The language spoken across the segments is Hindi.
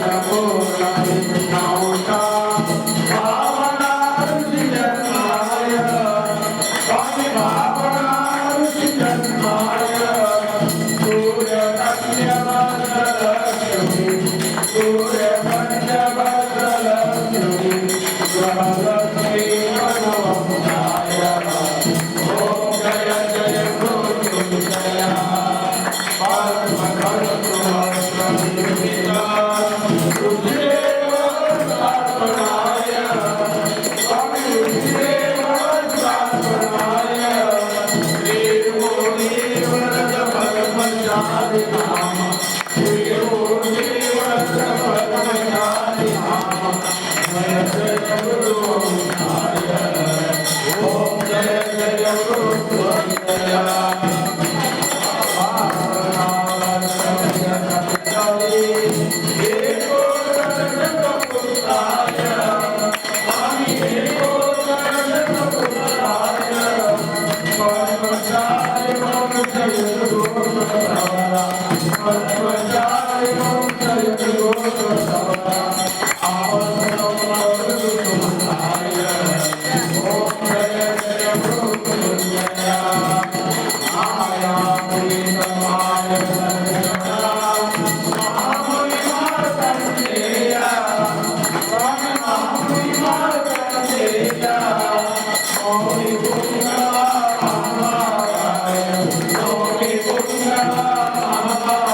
тобой. Thank you.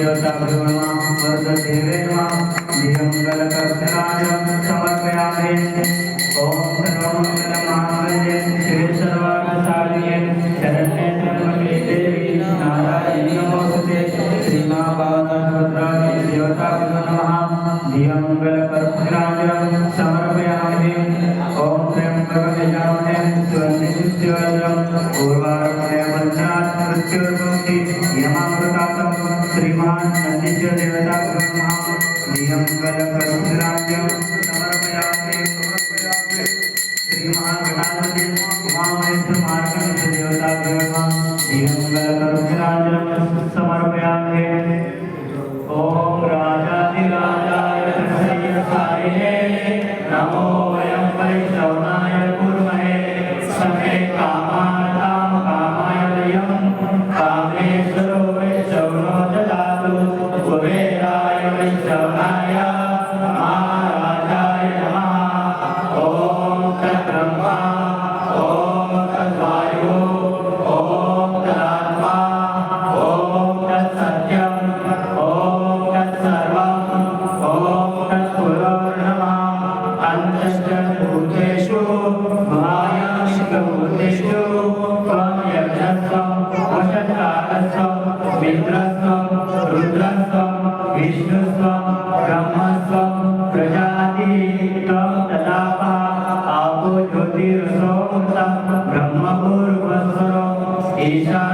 देवता ब्रह्मा वर्ग देवेन्द्र दिगंगल कर्तराज समर्पयामे ओम सर्वं नमामहे श्री सर्वार्थसालिये शरण्ये त्र्यम्बके देवी नारायणी नमोस्तुते श्री मा पादाभद्राणि देवता ब्रह्मा दिगंगल कर्तराज समर्पयामे ओम त्र्यम्बकं यजामहे स्वस्ति शिवाय पूर्वार्पणे पञ्चात् मृत्युर्भवति ीशं परं Krishna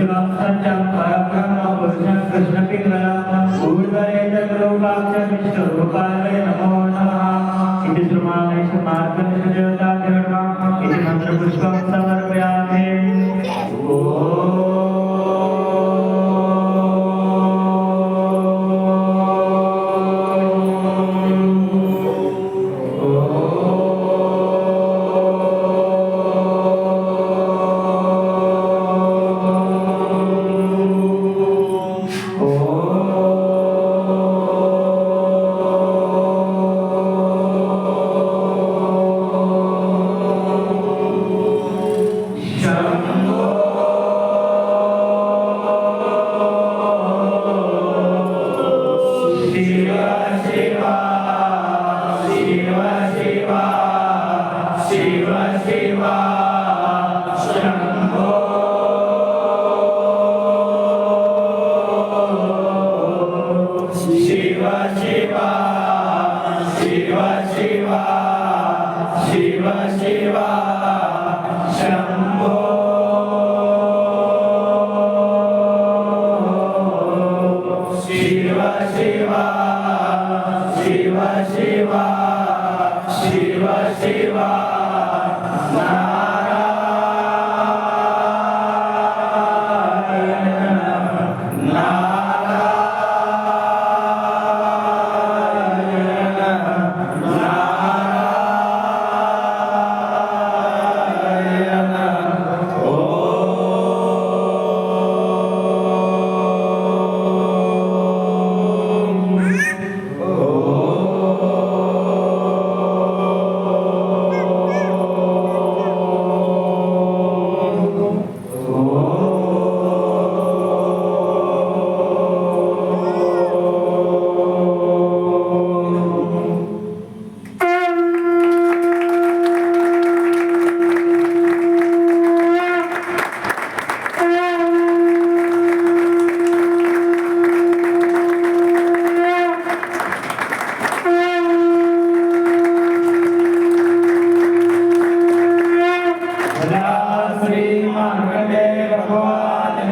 भुजगाभ्यां परब्रह्मभूषण कृष्णपिङ्गलां पूर्वरेतलोकाचविश्वरूपाय नमो नमः इति श्रुमाणेश मार्गनिषदेवताभ्यो नमः इति मन्त्रपुष्पं समर्पयामि Shiva, Shiva.